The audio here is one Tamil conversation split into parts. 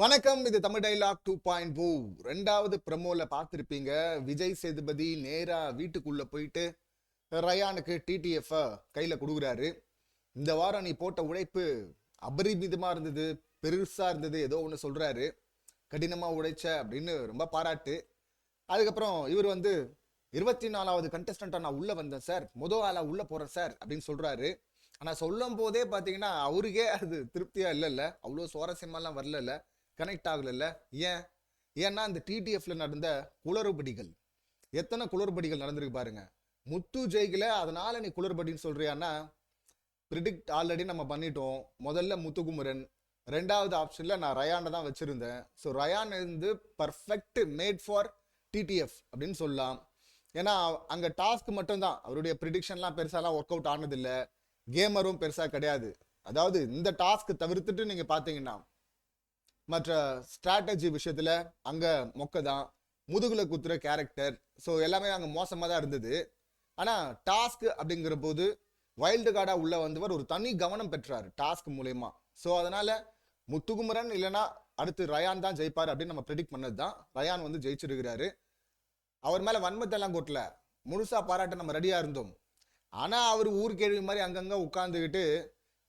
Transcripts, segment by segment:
வணக்கம் இது Tamil dialogue two point O ரெண்டாவது ப்ரமோல பார்த்துருப்பீங்க. விஜய் சேதுபதி நேரா வீட்டுக்குள்ள போயிட்டு ரயானுக்கு டிடிஎஃப் கையில கொடுக்குறாரு. இந்த வாரம் நீ போட்ட உழைப்பு அபரிமிதமா இருந்தது பெருசா இருந்தது ஏதோ ஒன்று சொல்றாரு. கடினமா உழைச்ச அப்படின்னு ரொம்ப பாராட்டு. அதுக்கப்புறம் இவர் வந்து இருபத்தி நாலாவது கண்டஸ்டண்டா நான் உள்ள வந்தேன் சார். மொதல் ஆளா உள்ள போறேன் சார் அப்படின்னு சொல்றாரு. ஆனால் சொல்லும் போதே பார்த்தீங்கன்னா அவருக்கே அது திருப்தியா இல்லைல்ல. அவ்வளோ சுவாரஸ்யமாலாம் வரல கனெக்ட் ஆகலைல்ல? ஏன்? ஏன்னா இந்த டிடிஎஃப்ல நடந்த குளறுபடிகள். எத்தனை குளறுபடிகள் நடந்திருக்கு பாருங்க. முத்து ஜெயிக்கல அதனால நீ குளறுபடின்னு சொல்றியான்னா ப்ரிடிக்ட் ஆல்ரெடி நம்ம பண்ணிட்டோம். முதல்ல முத்துகுமரன் ரெண்டாவது ஆப்ஷன்ல நான் ரயானை தான் வச்சிருந்தேன். ஸோ ரயான் வந்து பர்ஃபெக்ட் மேட் ஃபார் டிடிஎஃப் அப்படின்னு சொல்லலாம். ஏன்னா அங்கே டாஸ்க் மட்டும்தான். அவருடைய ப்ரிடிக்ஷன்லாம் பெருசாலாம் ஒர்க் அவுட் ஆனதில்ல. கேமரும் பெருசாக கிடையாது. அதாவது இந்த டாஸ்க் தவிர்த்துட்டு நீங்கள் பார்த்தீங்கன்னா மற்ற ஸ்ட்ராட்டஜி விஷயத்தில் அங்கே மொக்க தான் முதுகில் குத்துற கேரக்டர் ஸோ எல்லாமே அங்கே மோசமாக தான் இருந்தது. ஆனால் டாஸ்க் அப்படிங்கிற போது வைல்டு கார்டாக உள்ளே வந்தவர் ஒரு தனி கவனம் பெற்றார் டாஸ்க் மூலயமா. ஸோ அதனால் முத்துகுமரன் இல்லைன்னா அடுத்து ரயான் தான் ஜெயிப்பார் அப்படின்னு நம்ம ப்ரெடிக்ட் பண்ணது தான் ரயான் வந்து ஜெயிச்சிருக்கிறாரு. அவர் மேலே வன்மத்தெல்லாம் கொட்டல. முழுசாக பாராட்ட நம்ம ரெடியாக இருந்தோம். ஆனால் அவர் ஊர் கேள்வி மாதிரி அங்கங்கே உட்காந்துக்கிட்டு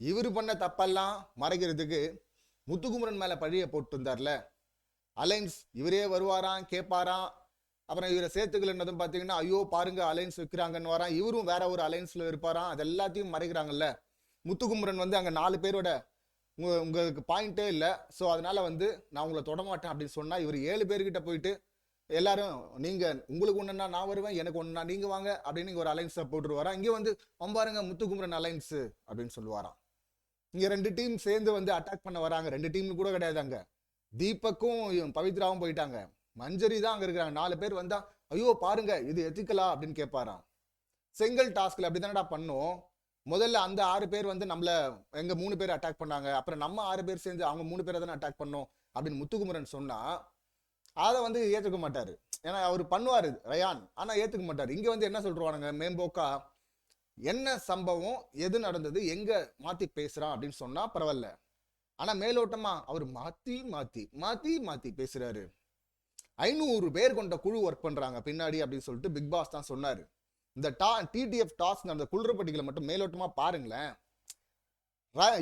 இவர் பண்ண தப்பெல்லாம் மறைக்கிறதுக்கு முத்துக்குமரன் மேலே பழிய போட்டிருந்தார்ல? அலைன்ஸ் இவரே வருவாராம் கேட்பாராம். அப்புறம் இவரை சேர்த்துக்கலன்னதும் பார்த்தீங்கன்னா ஐயோ பாருங்க அலைன்ஸ் வைக்கிறாங்கன்னு வரான் இவரும் வேற ஒரு அலைன்ஸில் இருப்பாராம். அது எல்லாத்தையும் மறைக்கிறாங்கல்ல. முத்துக்குமரன் வந்து அங்கே நாலு பேரோட உங்க உங்களுக்கு பாயிண்டே இல்லை. ஸோ அதனால வந்து நான் உங்களை தொடமாட்டேன் அப்படின்னு சொன்னால் இவர் ஏழு பேர்கிட்ட போயிட்டு எல்லாரும் நீங்கள் உங்களுக்கு ஒன்றுன்னா நான் வருவேன் எனக்கு ஒன்றுனா நீங்கள் வாங்க அப்படின்னு ஒரு அலைன்ஸை போட்டுருவாராம். இங்கே வந்து பாருங்க முத்துக்குமரன் அலைன்ஸு அப்படின்னு சொல்லுவாராம். இங்க ரெண்டு டீம் சேர்ந்து வந்து அட்டாக் பண்ண வராங்க. ரெண்டு டீம் கூட கிடையாது அங்க. தீபக்கும் பவித்ராவும் போயிட்டாங்க. மஞ்சரி தான் அங்க இருக்கிறாங்க. நாலு பேர் வந்தா ஐயோ பாருங்க இது எத்திக்கலா அப்படின்னு கேட்பாராம். செங்கல் டாஸ்க்ல அப்படிதானடா பண்ணோம். முதல்ல அந்த ஆறு பேர் வந்து நம்மள எங்க மூணு பேர் அட்டாக் பண்ணாங்க. அப்புறம் நம்ம ஆறு பேர் சேர்ந்து அவங்க மூணு பேரை தானே அட்டாக் பண்ணோம் அப்படின்னு முத்துக்குமரன் சொன்னா அதை வந்து ஏற்றுக்க மாட்டாரு. ஏன்னா அவர் பண்ணுவாரு ரயான். ஆனா ஏத்துக்க மாட்டாரு. இங்க வந்து என்ன சொல்றானுங்க? மேம்போக்கா என்ன சம்பவம் எது நடந்தது எங்க மாத்தி பேசுறான் அப்படின்னு சொன்னா பரவாயில்ல. ஆனா மேலோட்டமா அவர் மாத்தி மாத்தி மாத்தி மாத்தி பேசுறாரு. ஐநூறு பேர் கொண்ட குழு ஒர்க் பண்றாங்க பின்னாடி அப்படின்னு சொல்லிட்டு பிக் பாஸ் தான் சொன்னாரு. இந்த டா டிடிஎஃப் டாஸ்க் நடந்த குளிர்பட்டிகளை மட்டும் மேலோட்டமா பாருங்களேன்.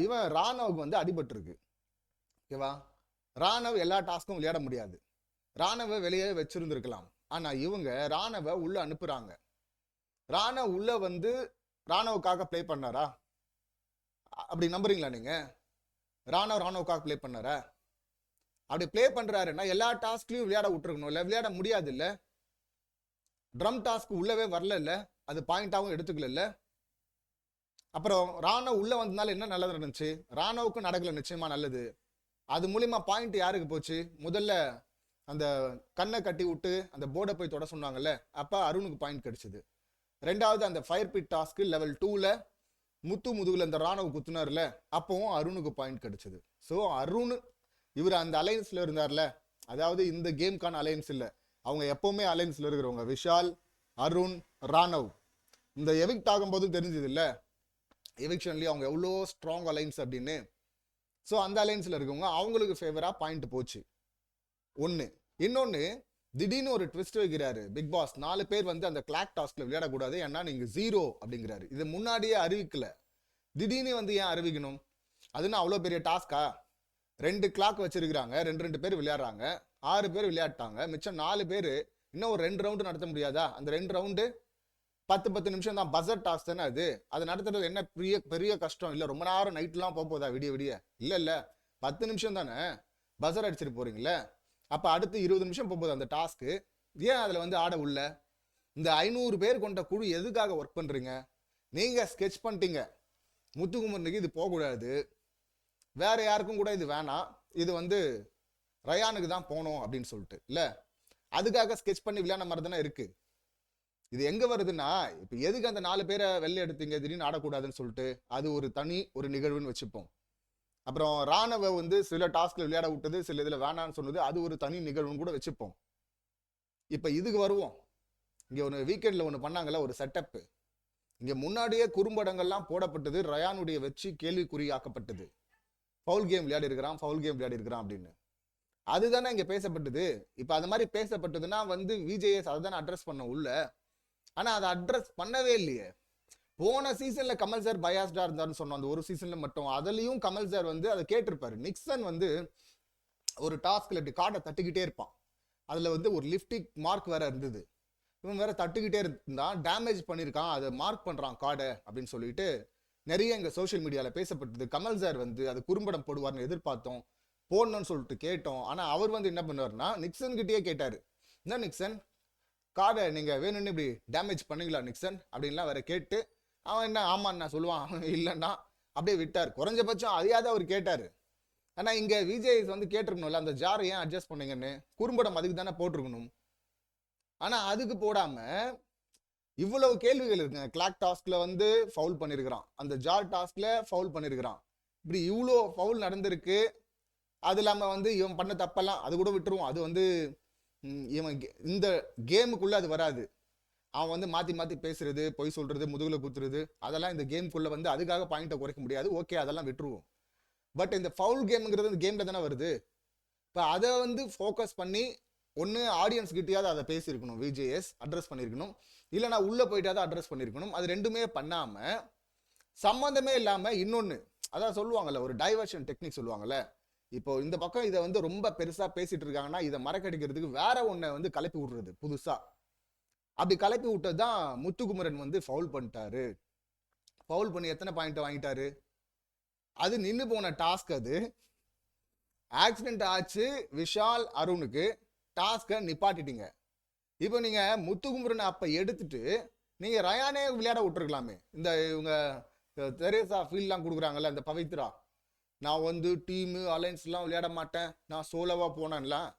இவன் ராணவுக்கு வந்து அடிபட்டு இருக்கு ஓகேவா ராணவ் எல்லா டாஸ்க்கும் விளையாட முடியாது. ராணவ வெளியே வச்சிருந்திருக்கலாம். ஆனா இவங்க ராணவ உள்ள அனுப்புறாங்க. ராணவ் உள்ள வந்து ராணவுக்காக ப்ளே பண்ணாரா? அப்படி நம்புறீங்களா நீங்கள் ராணுவ ராணவுக்காக ப்ளே பண்ணாரா? அப்படி ப்ளே பண்ணுறாருன்னா எல்லா டாஸ்க்லையும் விளையாட விட்டுருக்கணும் இல்லை விளையாட முடியாது இல்லை ட்ரம் டாஸ்க் உள்ளவே வரல இல்லை அது பாயிண்டாகவும் எடுத்துக்கல அப்புறம் ராணுவ உள்ளே வந்ததுனால என்ன நல்லது நடந்துச்சு? ராணுவுக்கும் நடக்கல நிச்சயமாக நல்லது. அது மூலிமா பாயிண்ட் யாருக்கு போச்சு? முதல்ல அந்த கண்ணை கட்டி விட்டு அந்த போர்டை போய் தொட சொன்னாங்கல்ல அப்போ அருணுக்கு பாயிண்ட் கிடைச்சிது. ரெண்டாவது அந்த ஃபயர் பிட் டாஸ்க்கு லெவல் டூவில் முத்து முதுகுல அந்த ராணுவ குத்துனார்ல அப்பவும் அருணுக்கு பாயிண்ட் கிடைச்சது. ஸோ அருண் இவர் அந்த அலையன்ஸில் இருந்தார்ல. அதாவது இந்த கேம்க்கான அலைன்ஸ் இல்லை. அவங்க எப்பவுமே அலையன்ஸில் இருக்கிறவங்க. விஷால் அருண் ராணவ். இந்த எவிக்ட் ஆகும்போது தெரிஞ்சது இல்லை. எவிக்ஷன்லேயும் அவங்க எவ்வளோ ஸ்ட்ராங் அலைன்ஸ் அப்படின்னு. ஸோ அந்த அலைன்ஸில் இருக்கவங்க அவங்களுக்கு ஃபேவராக பாயிண்ட் போச்சு. ஒன்று இன்னொன்று திடீர்னு ஒரு ட்விஸ்ட் வைக்கிறாரு. பிக் பாஸ் நாலு பேர் வந்து அந்த கிளாக் டாஸ்க்ல விளையாடக்கூடாது ஏன்னா நீங்க ஜீரோ அப்படிங்கிறாரு. இது முன்னாடியே அறிவிக்கல. திடீர்னு வந்து ஏன் அறிவிக்கணும்? அதுனா அவ்வளோ பெரிய டாஸ்கா ரெண்டு கிளாக் வச்சிருக்கிறாங்க ரெண்டு ரெண்டு பேர் விளையாடுறாங்க ஆறு பேர் விளையாட்டாங்க மிச்சம் நாலு பேர் இன்னும் ஒரு ரெண்டு ரவுண்டு நடத்த முடியாதா? அந்த ரெண்டு ரவுண்டு பத்து பத்து நிமிஷம் தான் பஸர் டாஸ்க் தானே அது? அதை நடத்துறது என்ன பெரிய பெரிய கஷ்டம்? இல்லை ரொம்ப நேரம் நைட்லாம் போக போதா? விடிய விடிய. இல்லை இல்லை. பத்து நிமிஷம் தானே? பஸர் அடிச்சிட்டு போறீங்களே அப்போ அடுத்து இருபது நிமிஷம் போகும்போது அந்த டாஸ்க்கு ஏன் அதில் வந்து ஆட உள்ள? இந்த ஐநூறு பேர் கொண்ட குழு எதுக்காக ஒர்க் பண்ணுறீங்க நீங்கள் ஸ்கெட்ச் பண்ணிட்டீங்க. முத்துக்குமரனுக்கு இது போகக்கூடாது. வேறு யாருக்கும் கூட இது வேணாம். இது வந்து ரயானுக்கு தான் போகணும் அப்படின்னு சொல்லிட்டு இல்லை? அதுக்காக ஸ்கெட்ச் பண்ணி விளையாட மாதிரி தானே இருக்குது இது எங்கே வருதுன்னா இப்போ எதுக்கு அந்த நாலு பேரை வெளில எடுத்தீங்க? திடீர்னு ஆடக்கூடாதுன்னு சொல்லிட்டு அது ஒரு தனி ஒரு நிகழ்வுன்னு வச்சுப்போம். அப்புறம் ராணுவ வந்து சில டாஸ்க்ல விளையாட விட்டது சில இதுல வேணாம்னு சொன்னது அது ஒரு தனி நிகழ்வுன்னு கூட வச்சுப்போம். இப்ப இதுக்கு வருவோம். இங்க ஒன்று வீக்கெண்ட்ல ஒன்று பண்ணாங்கல்ல ஒரு செட்டப்பு இங்க முன்னாடியே குறும்படங்கள்லாம் போடப்பட்டது ரயானுடைய வெற்றி கேள்விக்குறியாக்கப்பட்டது. ஃபவுல் கேம் விளையாடி இருக்கிறான் ஃபவுல் கேம் விளையாடி இருக்கிறான் அப்படின்னு. அதுதானே இங்க பேசப்பட்டது. இப்ப அது மாதிரி பேசப்பட்டதுன்னா வந்து விஜேஎஸ் அதை தானே அட்ரஸ் பண்ண உள்ள. ஆனா அதை அட்ரஸ் பண்ணவே இல்லையே. போன சீசன்ல கமல் சார் பயாஸ்டா இருந்தாருன்னு சொன்னோம். அந்த ஒரு சீசன்ல மட்டும். அதுலயும் கமல் சார் வந்து அதை கேட்டிருப்பாரு. நிக்சன் வந்து ஒரு டாஸ்க்ல இப்படி கார்டை தட்டுக்கிட்டே இருப்பான். அதுல வந்து ஒரு லிப்டிக் மார்க் வேற இருந்தது. இவன் வேற தட்டுக்கிட்டே இருந்தான் டேமேஜ் பண்ணியிருக்கான் அதை மார்க் பண்றான் கார்டை அப்படின்னு சொல்லிட்டு நிறைய எங்க சோஷியல் மீடியால பேசப்பட்டது. கமல் சார் வந்து அது குறும்படம் போடுவார்னு எதிர்பார்த்தோம். போடணும்னு சொல்லிட்டு கேட்டோம். ஆனா அவர் வந்து என்ன பண்ணுவாருன்னா நிக்சன் கிட்டயே கேட்டாரு. என்ன நிக்சன்? கார்டை நீங்க வேணும்னு இப்படி டேமேஜ் பண்ணீங்களா நிக்சன்? அப்படின்லாம் வேற கேட்டு அவன் என்ன ஆமாண்ணா சொல்லுவான். இல்லைன்னா அப்படியே விட்டார். குறைஞ்சபட்சம் அதையாவது அவர் கேட்டார். ஆனால் இங்கே விஜய் வந்து கேட்டிருக்கணும்ல அந்த ஜாரை ஏன் அட்ஜஸ்ட் பண்ணீங்கன்னு? குறும்படம் அதுக்கு தானே போட்டிருக்கணும். ஆனால் அதுக்கு போடாமல் இவ்வளவு கேள்விகள் இருக்குங்க. கிளாக் டாஸ்கில் வந்து ஃபவுல் பண்ணியிருக்கிறான் அந்த ஜார் டாஸ்கில் ஃபவுல் பண்ணியிருக்கிறான் இப்படி இவ்வளோ ஃபவுல் நடந்திருக்கு. அது இல்லாமல் வந்து இவன் பண்ண தப்பெல்லாம் அது கூட விட்டுருவோம். அது வந்து இவன் கே- இந்த கேமுக்குள்ளே அது வராது. அவன் வந்து மாற்றி மாற்றி பேசுறது பொய் சொல்றது முதுகில் குத்துறது அதெல்லாம் இந்த கேம்குள்ளே வந்து அதுக்காக பாயிண்ட்டை குறைக்க முடியாது. ஓகே அதெல்லாம் விட்டுருவோம். பட் இந்த ஃபவுல் கேம்ங்கிறது இந்த கேமில் தானே வருது. இப்போ அதை வந்து ஃபோக்கஸ் பண்ணி ஒன்று ஆடியன்ஸ் கிட்டயாவது அதை பேசியிருக்கணும். விஜேஎஸ் அட்ரஸ் பண்ணியிருக்கணும். இல்லைனா உள்ளே போயிட்டாவது அட்ரஸ் பண்ணியிருக்கணும். அது ரெண்டுமே பண்ணாமல் சம்மந்தமே இல்லாமல் இன்னொன்று அதான் சொல்லுவாங்கள்ல ஒரு டைவர்ஷன் டெக்னிக் சொல்லுவாங்கள்ல இப்போ இந்த பக்கம் இதை வந்து ரொம்ப பெருசாக பேசிட்டு இருக்காங்கன்னா இதை மறக்கடிக்கிறதுக்கு வேற ஒன்றை வந்து கலப்பி விடுறது புதுசாக அப்படி கலப்பி விட்டது தான் முத்துக்குமரன் வந்து ஃபவுல் பண்ணிட்டாரு. ஃபவுல் பண்ணி எத்தனை பாயிண்ட் வாங்கிட்டாரு? அது நின்று போன டாஸ்க் அது. ஆக்சிடென்ட் ஆச்சு விஷால் அருணுக்கு. டாஸ்கை நிப்பாட்டிட்டீங்க. இப்போ நீங்கள் முத்துக்குமரனை அப்போ எடுத்துட்டு நீங்கள் ரயானே விளையாட விட்டுருக்கலாமே. இந்த இவங்க தெரேசா ஃபீல்ட்லாம் கொடுக்குறாங்கல்ல இந்த பவித்ரா. நான் வந்து டீமு அலைன்ஸ்லாம் விளையாட மாட்டேன். நான் சோலோவாக போனேன்லாம்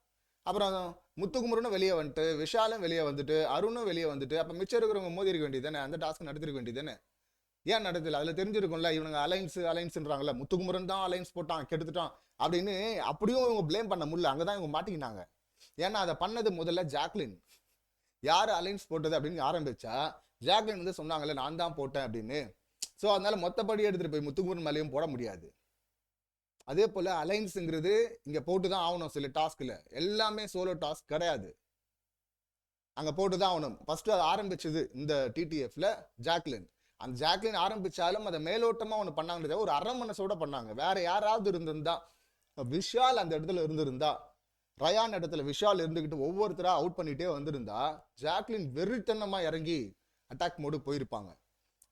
அப்புறம் முத்துக்குமரனும் வெளியே வந்துட்டு விஷாலும் வெளியே வந்துட்டு அருணும் வெளியே வந்துட்டு அப்போ மிச்சம் இருக்கிறவங்க மோதி இருக்க வேண்டியதானே அந்த டாஸ்க் நடத்திருக்க வேண்டியதானே ஏன் நடத்தல? அதில் தெரிஞ்சிருக்கும்ல இவனுங்க அலைன்ஸ் அலைன்ஸ்ன்றாங்கல்ல முத்துக்குமரன் தான் அலைன்ஸ் போட்டான் கெடுத்துட்டான் அப்படின்னு அப்படியும் இவங்க ப்ளேம் பண்ண முடியல. அங்கே தான் இவங்க மாட்டிக்கினாங்க ஏன்னா அதை பண்ணது முதல்ல ஜாக்லின். யார் அலைன்ஸ் போட்டது அப்படின்னு ஆரம்பிச்சா ஜாக்லின் வந்து சொன்னாங்கல்ல நான் தான் போட்டேன் அப்படின்னு. ஸோ அதனால மொத்தப்படி எடுத்துகிட்டு போய் முத்துக்குமரன் மேலேயும் போட முடியாது. அதே போல் அலைன்ஸுங்கிறது இங்கே போட்டு தான் ஆகணும் சில டாஸ்கில் எல்லாமே சோலோ டாஸ்க் கிடையாது. அங்கே போட்டு தான் ஆகணும். ஃபஸ்ட்டு அது ஆரம்பிச்சது இந்த டிடிஎஃப்ல ஜாக்லின் அந்த ஜாக்லின் ஆரம்பித்தாலும் அதை மேலோட்டமாக ஒன்று பண்ணாங்க ஒரு அரை மனசோட பண்ணாங்க. வேற யாராவது இருந்திருந்தா விஷால் அந்த இடத்துல இருந்திருந்தா ரயான் இடத்துல விஷால் இருந்துக்கிட்டு ஒவ்வொருத்தராக அவுட் பண்ணிகிட்டே வந்திருந்தா ஜாக்லின் வெறித்தனமாக இறங்கி அட்டாக் மோடு போயிருப்பாங்க.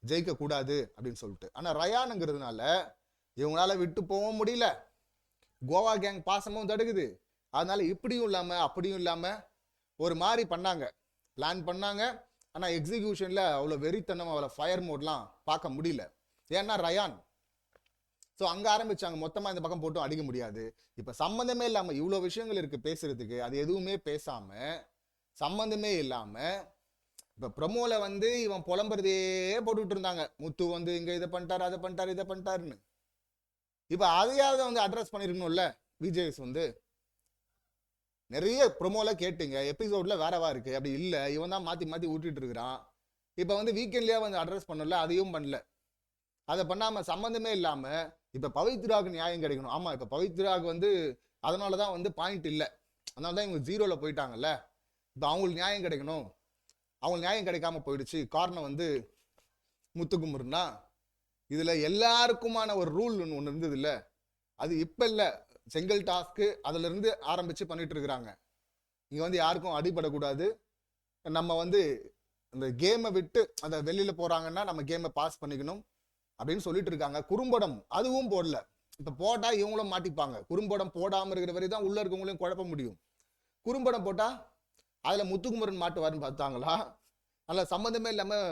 ஜெயிக்கக்கூடாது அப்படின்னு சொல்லிட்டு. ஆனால் ரயானுங்கிறதுனால இவங்களால விட்டு போகவும் முடியல. கோவா கேங் பாசமும் தடுக்குது. அதனால இப்படியும் இல்லாமல் அப்படியும் இல்லாமல் ஒரு மாதிரி பண்ணாங்க. பிளான் பண்ணாங்க. ஆனால் எக்ஸிக்யூஷனில் அவ்வளோ வெறித்தனம் அவ்வளோ ஃபயர் மோட்லாம் பார்க்க முடியல. ஏன்னா ரயான் ஸோ அங்கே ஆரம்பிச்சாங்க. மொத்தமாக இந்த பக்கம் போட்டும் அடிக்க முடியாது. இப்போ சம்மந்தமே இல்லாமல் இவ்வளோ விஷயங்கள் இருக்குது பேசுகிறதுக்கு அது எதுவுமே பேசாமல் சம்மந்தமே இல்லாமல் இப்போ ப்ரொமோவில் வந்து இவன் புலம்புறதே போட்டுக்கிட்டு இருந்தாங்க. முத்து வந்து இங்கே இதை பண்ணிட்டார் அதை பண்ணிட்டார் இதை பண்ணிட்டாருன்னு. இப்போ அதையாவது வந்து அட்ரஸ் பண்ணிருக்கணும்ல விஜய்ஸ் வந்து. நிறைய ப்ரொமோல கேட்டீங்க எபிசோட்ல வேறவா இருக்கு அப்படி இல்லை இவன் தான் மாத்தி மாத்தி ஊட்டிட்டு இருக்கிறான். இப்போ வந்து வீக்கெண்ட்லயே வந்து அட்ரஸ் பண்ணல அதையும் பண்ணல. அதை பண்ணாம சம்மந்தமே இல்லாம இப்ப பவித்ராவுக்கு நியாயம் கிடைக்கணும். ஆமா இப்ப பவித்ராவுக்கு வந்து அதனாலதான் வந்து பாயிண்ட் இல்லை. அதனால தான் இவங்க ஜீரோல போயிட்டாங்கல்ல. இப்போ அவங்களுக்கு நியாயம் கிடைக்கணும். அவங்களுக்கு நியாயம் கிடைக்காம போயிடுச்சு. காரணம் வந்து முத்துக்குமுருன்னா இதில் எல்லாருக்குமான ஒரு ரூல் ஒன்று இருந்தது இல்லை. அது இப்போ இல்லை. செங்கல் டாஸ்க்கு அதிலிருந்து ஆரம்பித்து ஆரம்பிச்சு பண்ணிட்டு இருக்கிறாங்க. இங்கே வந்து யாருக்கும் அடிபடக்கூடாது. நம்ம வந்து இந்த கேமை விட்டு அந்த வெளியில் போகிறாங்கன்னா நம்ம கேமை பாஸ் பண்ணிக்கணும் அப்படின்னு சொல்லிட்டு இருக்காங்க. குறும்படம் அதுவும் போடல. இப்போ போட்டால் இவங்களும் மாட்டிப்பாங்க. குறும்படம் போடாமல் இருக்கிற வரை தான் உள்ளே இருக்கவங்களையும் குழப்ப முடியும். குறும்படம் போட்டால் அதில் முத்துக்குமரன் மாட்டுவாருன்னு பார்த்தாங்களா? அதில் சம்மந்தமே இல்லாமல்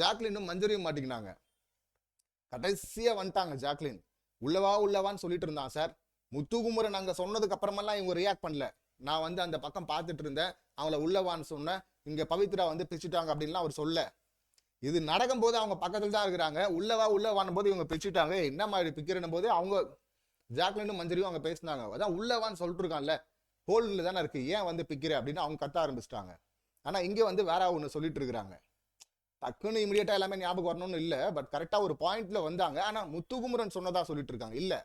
ஜாக்லினும் மஞ்சரியும் மாட்டிக்கினாங்க. கடைசியா வந்துட்டாங்க ஜாக்லின். உள்ளவா உள்ளவான்னு சொல்லிட்டு இருந்தான் சார். முத்துகுமரன் அங்க சொன்னதுக்கு அப்புறமெல்லாம் இவங்க ரியாக்ட் பண்ணல. நான் வந்து அந்த பக்கம் பார்த்துட்டு இருந்தேன். அவங்கள உள்ளவான்னு சொன்னேன். இங்க பவித்ரா வந்து பிரிச்சுட்டாங்க அப்படின்லாம் அவர் சொல்ல. இது நடக்கும் போது அவங்க பக்கத்துல தான் இருக்கிறாங்க. உள்ளவா உள்ளவான் போது இவங்க பிரிச்சுட்டாங்க என்ன மாதிரி பிக்கிறன போது அவங்க ஜாக்லினும் மஞ்சரியும் அவங்க பேசினாங்க. அதான் உள்ளவான்னு சொல்லிட்டு இருக்கான்ல ஹோல்டில் தானே இருக்கு. ஏன் வந்து பிக்கிற அப்படின்னு அவங்க கத்த ஆரம்பிச்சிட்டாங்க. ஆனா இங்க வந்து வேற ஒன்று சொல்லிட்டு இருக்கிறாங்க. டக்குன்னு இமீடியட்டா எல்லாமே ஞாபகம் வரணும்னு இல்லை பட் கரெக்டாக ஒரு பாயிண்ட்ல வந்தாங்க. ஆனால் முத்துகுமரன் சொன்னதா சொல்லிட்டு இருக்காங்க இல்லை.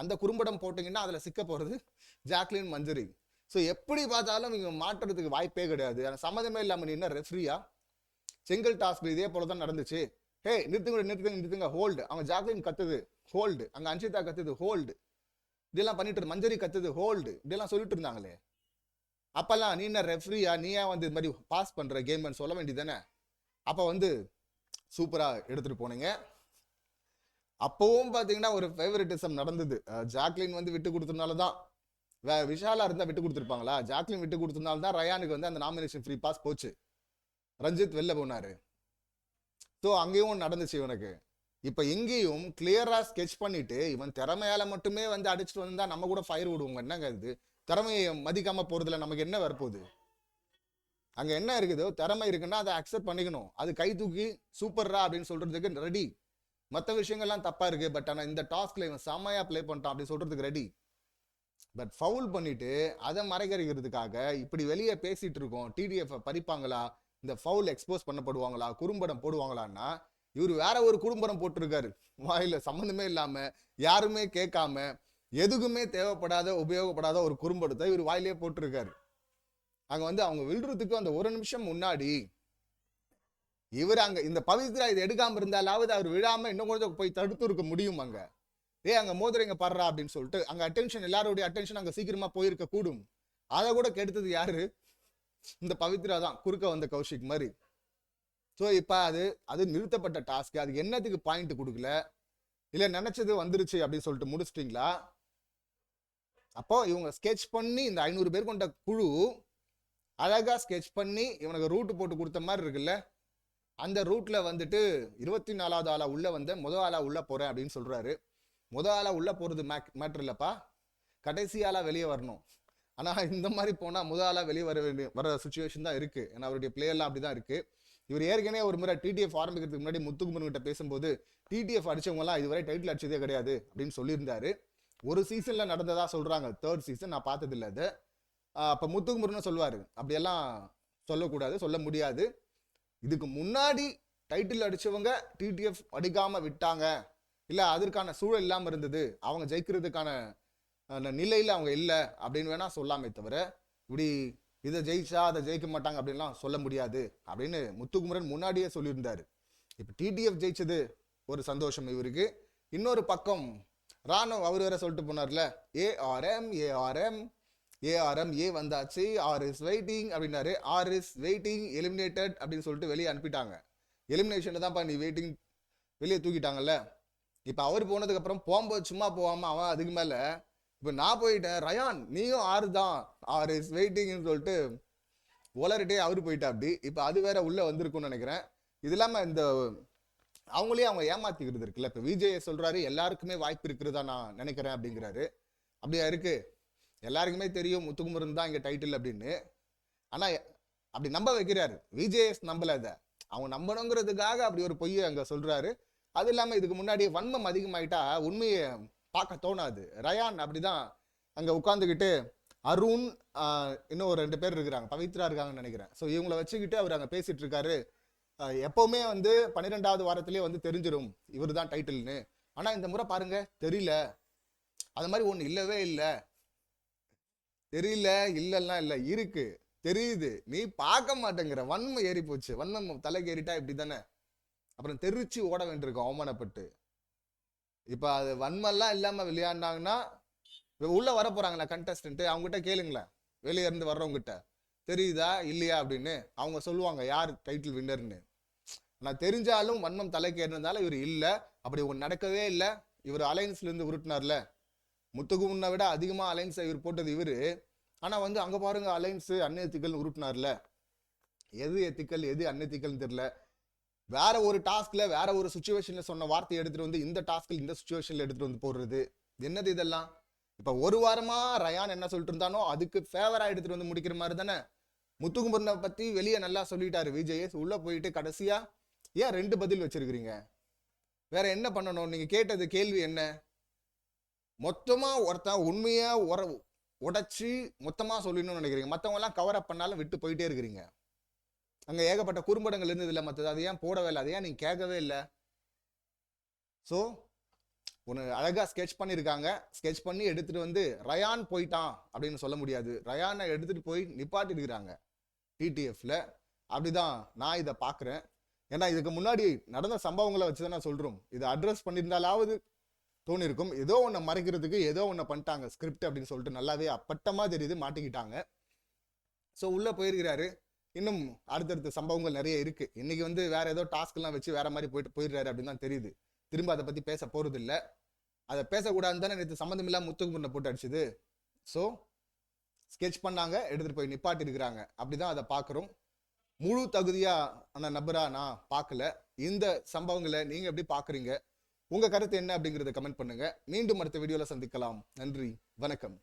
அந்த குறும்படம் போட்டிங்கன்னா அதில் சிக்க போகிறது ஜாக்லின் மஞ்சரி. ஸோ எப்படி பார்த்தாலும் இவங்க மாட்டுறதுக்கு வாய்ப்பே கிடையாது. ஆனால் சம்மதமே இல்லாமல் நீ என்ன ரெஃப்ரியா செங்கல் டாஸ்க் இதே போல தான் நடந்துச்சு. ஹே நிறுத்துங்க நிறுத்துங்க நிறுத்துங்க ஹோல்டு அவங்க ஜாக்லின் கத்துது ஹோல்டு அங்கே அன்ஷிதா கத்துது ஹோல்டு இதெல்லாம் பண்ணிட்டு மஞ்சரி கத்துது ஹோல்டு இதெல்லாம் சொல்லிட்டு இருந்தாங்களே. அப்பெல்லாம் நீ என்ன ரெஃப்ரியா நீ ஏன் வந்து இது மாதிரி பாஸ் பண்ணுற கேம்னு சொல்ல வேண்டியதானே அப்போ வந்து சூப்பராக எடுத்துகிட்டு போனீங்க. அப்போவும் பார்த்தீங்கன்னா ஒரு ஃபேவரட்டிசம் நடந்தது. ஜாக்லின் வந்து விட்டு கொடுத்ததுனால தான். வே விஷாலாக இருந்தால் விட்டு கொடுத்துருப்பாங்களா? ஜாக்லின் விட்டு கொடுத்ததுனால தான் ரயானுக்கு வந்து அந்த நாமினேஷன் ஃப்ரீ பாஸ் போச்சு. ரஞ்சித் வெளில போனார். ஸோ அங்கேயும் நடந்துச்சு இவனுக்கு. இப்போ எங்கேயும் கிளியராக ஸ்கெட்ச் பண்ணிட்டு இவன் திறமையால் மட்டுமே வந்து அடிச்சுட்டு வந்தால் நம்ம கூட ஃபயர் விடுவோங்க என்னங்க இது? திறமையை மதிக்காமல் போகிறதுல நமக்கு என்ன வரப்போகுது? அங்கே என்ன இருக்குதோ திறமை இருக்குன்னா அதை அக்செப்ட் பண்ணிக்கணும். அது கை தூக்கி சூப்பர்ரா அப்படின்னு சொல்றதுக்கு ரெடி மற்ற விஷயங்கள்லாம் தப்பா இருக்கு பட் ஆனால் இந்த டாஸ்க்ல இவன் செம்மையா ப்ளே பண்ணிட்டான் அப்படின்னு சொல்றதுக்கு ரெடி பட் ஃபவுல் பண்ணிட்டு அதை மறைகறிக்கிறதுக்காக இப்படி வெளியே பேசிட்டு இருக்கோம் டிடிஎஃப் பறிப்பாங்களா? இந்த ஃபவுல் எக்ஸ்போஸ் பண்ணப்படுவாங்களா? குறும்படம் போடுவாங்களான்னா இவர் வேற ஒரு குறும்படம் போட்டிருக்காரு. வாயில சம்மந்தமே இல்லாம யாருமே கேட்காம எதுக்குமே தேவைப்படாத உபயோகப்படாத ஒரு குறும்படத்தை இவர் வாயிலே போட்டிருக்காரு. அங்க வந்து அவங்க விழுறதுக்கு அந்த ஒரு நிமிஷம் முன்னாடி இவர் அங்க இந்த பவித்ரா இதை எடுக்காம இருந்தாலாவது அவர் விழாம இன்னும் கொஞ்சம் போய் தடுத்து இருக்க முடியும் அங்கே. ஏ அங்கே மோதிரங்க படுறா அப்படின்னு சொல்லிட்டு அங்கே அட்டென்ஷன் எல்லாருடைய அட்டென்ஷன் அங்கே சீக்கிரமா போயிருக்க கூடும். அதை கூட கெடுத்தது யாரு? இந்த பவித்ரா தான் குறுக்க வந்த கௌஷிக் மாதிரி. ஸோ இப்போ அது அது நிறுத்தப்பட்ட டாஸ்க் அது என்னத்துக்கு பாயிண்ட் கொடுக்கல? இல்லை நினைச்சது வந்துருச்சு அப்படின்னு சொல்லிட்டு முடிச்சிட்டிங்களா? அப்போ இவங்க ஸ்கெட்ச் பண்ணி இந்த ஐநூறு பேர் கொண்ட குழு அழகாக ஸ்கெட்ச் பண்ணி இவனுக்கு ரூட் போட்டு கொடுத்த மாதிரி இருக்குல்ல? அந்த ரூட்டில் வந்துட்டு இருபத்தி நாலாவது ஆளாக உள்ளே வந்த முதல் ஆளாக உள்ளே போகிறேன் அப்படின்னு சொல்கிறாரு முதல் ஆளாக உள்ளே போகிறது மேக் மேட்ரு இல்லைப்பா. கடைசி ஆளாக வெளியே வரணும். ஆனால் இந்த மாதிரி போனால் முதல் ஆளாக வெளியே வர வேண்டிய வர சுச்சுவேஷன் தான் இருக்குது ஏன்னா அவருடைய பிளேயர்லாம் அப்படி தான் இருக்குது இவர் ஏற்கனவே ஒரு முறை டிடிஎஃப் ஆரம்பிக்கிறதுக்கு முன்னாடி முத்துக்குமன் கிட்ட பேசும்போது டிடிஎஃப் அடித்தவங்கலாம் இதுவரை டைட்டில் அடிச்சதே கிடையாது அப்படின்னு சொல்லியிருந்தாரு. ஒரு சீசனில் நடந்ததாக சொல்கிறாங்க தேர்ட் சீசன் நான் பார்த்ததில்ல அதை அது. அப்போ முத்துக்குமரன் சொல்லுவார் அப்படியெல்லாம் சொல்லக்கூடாது சொல்ல முடியாது. இதுக்கு முன்னாடி டைட்டில் அடித்தவங்க டிடிஎஃப் அடிக்காமல் விட்டாங்க. இல்லை அதற்கான சூழல் இல்லாமல் இருந்தது. அவங்க ஜெயிக்கிறதுக்கான அந்த அவங்க இல்லை அப்படின்னு வேணால் சொல்லாமே தவிர இப்படி இதை ஜெயிச்சா அதை ஜெயிக்க மாட்டாங்க அப்படின்லாம் சொல்ல முடியாது அப்படின்னு முத்துக்குமரன் முன்னாடியே சொல்லியிருந்தார். இப்போ டிடிஎஃப் ஜெயிச்சது ஒரு சந்தோஷம் இவருக்கு. இன்னொரு பக்கம் ராணுவ அவர் வேற சொல்லிட்டு போனார்ல ஏஆர்எம் ஏஆர்எம் ஏஆர்எம் ஏ வந்தாச்சு. ஆர் இஸ் வெயிட்டிங் அப்படின்னாரு. ஆர் இஸ் வெயிட்டிங் எலிமினேட்டட் அப்படின்னு சொல்லிட்டு வெளியே அனுப்பிட்டாங்க. எலிமினேஷனில் தான்ப்பா நீ வெயிட்டிங் வெளியே தூக்கிட்டாங்கல்ல? இப்போ அவர் போனதுக்கப்புறம் போகும்போது சும்மா போகாமல் அவன் அதுக்கு மேலே இப்போ நான் போயிட்டேன். ரயான் நீயும் ஆறு தான். ஆர் இஸ் வெயிட்டிங்னு சொல்லிட்டு உளறிட்டே அவரு போயிட்டா அப்படி. இப்போ அது வேற உள்ளே வந்திருக்கும்னு நினைக்கிறேன். இது இல்லாமல் இந்த அவங்களே அவங்க ஏமாத்திக்கிறது இருக்குல்ல. இப்போ விஜய் சொல்கிறாரு எல்லாருக்குமே வாய்ப்பு இருக்கிறதா நான் நினைக்கிறேன் அப்படிங்கிறாரு. அப்படியா இருக்குது எல்லாருக்குமே தெரியும் முத்துக்குமரன் தான் இங்கே டைட்டில் அப்படின்னு. ஆனால் அப்படி நம்ப வைக்கிறாரு. விஜேஎஸ் நம்பல அதை. அவங்க நம்பணுங்கிறதுக்காக அப்படி ஒரு பொய்யை அங்கே சொல்கிறாரு அது இல்லாமல் இதுக்கு முன்னாடி வன்மம் அதிகமாயிட்டா உண்மையை பார்க்க தோணாது. ரயான் அப்படிதான் அங்கே உட்காந்துக்கிட்டு அருண் இன்னும் ஒரு ரெண்டு பேர் இருக்கிறாங்க. பவித்ரா இருக்காங்கன்னு நினைக்கிறேன். ஸோ இவங்களை வச்சுக்கிட்டு அவர் அங்கே பேசிகிட்டு இருக்காரு. எப்போவுமே வந்து பன்னிரெண்டாவது வாரத்திலே வந்து தெரிஞ்சிடும் இவர் தான் டைட்டில்னு ஆனால் இந்த முறை பாருங்கள் தெரியல. அது மாதிரி ஒன்று இல்லவே இல்லை. தெரியல இல்லைல்லாம் இல்லை இருக்கு. தெரியுது. நீ பார்க்க மாட்டேங்கிற. வன்மை ஏறி போச்சு வன்மம் தலைக்கு ஏறிட்டா இப்படி தானே அப்புறம் தெரிச்சு ஓட வேண்டியிருக்கும் அவமானப்பட்டு. இப்போ அது வன்மெல்லாம் இல்லாமல் விளையாடினாங்கன்னா இப்போ உள்ளே வர போறாங்களா கண்டஸ்டன்ட்டு அவங்ககிட்ட கேளுங்களேன். வெளியே இருந்து வர்றவங்ககிட்ட. தெரியுதா? இல்லையா? அப்படின்னு அவங்க சொல்லுவாங்க யார் டைட்டில் வின்னர்னு நான் தெரிஞ்சாலும் வன்மம் தலைக்கு ஏறினதால இவர் இல்லை. அப்படி ஒன்று நடக்கவே இல்லை. இவர் அலையன்ஸ்லேருந்து உருட்டினார்ல. முத்துகுமுன்னை விட அதிகமாக அலைன்ஸ் இவர் போட்டது இவர். ஆனால் வந்து அங்கே பாருங்க அலைன்ஸு அன்எத்திக்கல் உருட்டினார்ல. எது எத்திக்கல் எது அன்எத்திக்கல்னு தெரில வேற ஒரு டாஸ்க்ல வேற ஒரு சுச்சுவேஷன்ல சொன்ன வார்த்தையை எடுத்துட்டு வந்து இந்த டாஸ்க்ல இந்த சுச்சுவேஷன்ல எடுத்துட்டு வந்து போடுறது. என்னது இதெல்லாம்? இப்ப ஒரு வாரமா ரயான் என்ன சொல்லிட்டு இருந்தானோ அதுக்கு ஃபேவரா எடுத்துட்டு வந்து முடிக்கிற மாதிரி தானே. முத்துக்குமரனை பத்தி வெளியே நல்லா சொல்லிட்டாரு விஜய். உள்ள போயிட்டு கடைசியா ஏன் ரெண்டு பதில் வச்சிருக்கிறீங்க? வேற என்ன பண்ணணும்? நீங்க கேட்டது கேள்வி என்ன? மொத்தமாக ஒருத்தன் உண்மையாக உர உடைச்சி மொத்தமாக சொல்லணும்னு நினைக்கிறீங்க. மத்தவங்க கவர் அப் பண்ணாலும் விட்டு போயிட்டே இருக்கிறீங்க. அங்கே ஏகப்பட்ட குறும்படங்கள் இருந்தது இல்லை மற்றது அது ஏன் போடவே இல்லை? அது ஏன் நீங்க கேட்கவே இல்லை? ஸோ ஒன்று அழகாக ஸ்கெட்ச் பண்ணியிருக்காங்க ஸ்கெட்ச் பண்ணி எடுத்துகிட்டு வந்து ரயான் போயிட்டான் அப்படின்னு சொல்ல முடியாது. ரயானை எடுத்துகிட்டு போய் நிப்பாட்டிருக்கிறாங்க டிடிஎஃப்ல அப்படிதான் நான் இதை பார்க்குறேன். ஏன்னா இதுக்கு முன்னாடி நடந்த சம்பவங்களை வச்சு தான் நான் சொல்கிறோம் இதை அட்ரஸ் பண்ணியிருந்தாலாவது தோணிருக்கும். ஏதோ ஒன்று மறைக்கிறதுக்கு ஏதோ ஒன்று பண்ணிட்டாங்க ஸ்கிரிப்ட் அப்படின்னு சொல்லிட்டு நல்லாவே அப்பட்டமாக தெரியுது மாட்டிக்கிட்டாங்க. ஸோ உள்ளே போயிருக்கிறாரு. இன்னும் அடுத்தடுத்த சம்பவங்கள் நிறைய இருக்குது இன்றைக்கி வந்து வேறு ஏதோ டாஸ்க்லாம் வச்சு வேறு மாதிரி போயிட்டு போயிடுறாரு அப்படின்னு தான் தெரியுது. திரும்ப அதை பற்றி பேச போகிறது இல்லை அதை பேசக்கூடாதுன்னு தானே நேற்று சம்மந்தம் இல்லாம முத்துக்குமுன்ன போட்டு அடிச்சுது. ஸோ ஸ்கெட்ச் பண்ணாங்க எடுத்துகிட்டு போய் நிப்பாட்டிருக்கிறாங்க அப்படி அப்படிதான் அதை பார்க்குறோம் முழு தகுதியாக ஆன நபராக நான் பார்க்கல இந்த சம்பவங்களை நீங்கள் எப்படி பார்க்குறீங்க உங்க கருத்து என்ன அப்படிங்கறத கமெண்ட் பண்ணுங்க. மீண்டும் அடுத்த வீடியோவில் சந்திக்கலாம். நன்றி. வணக்கம்.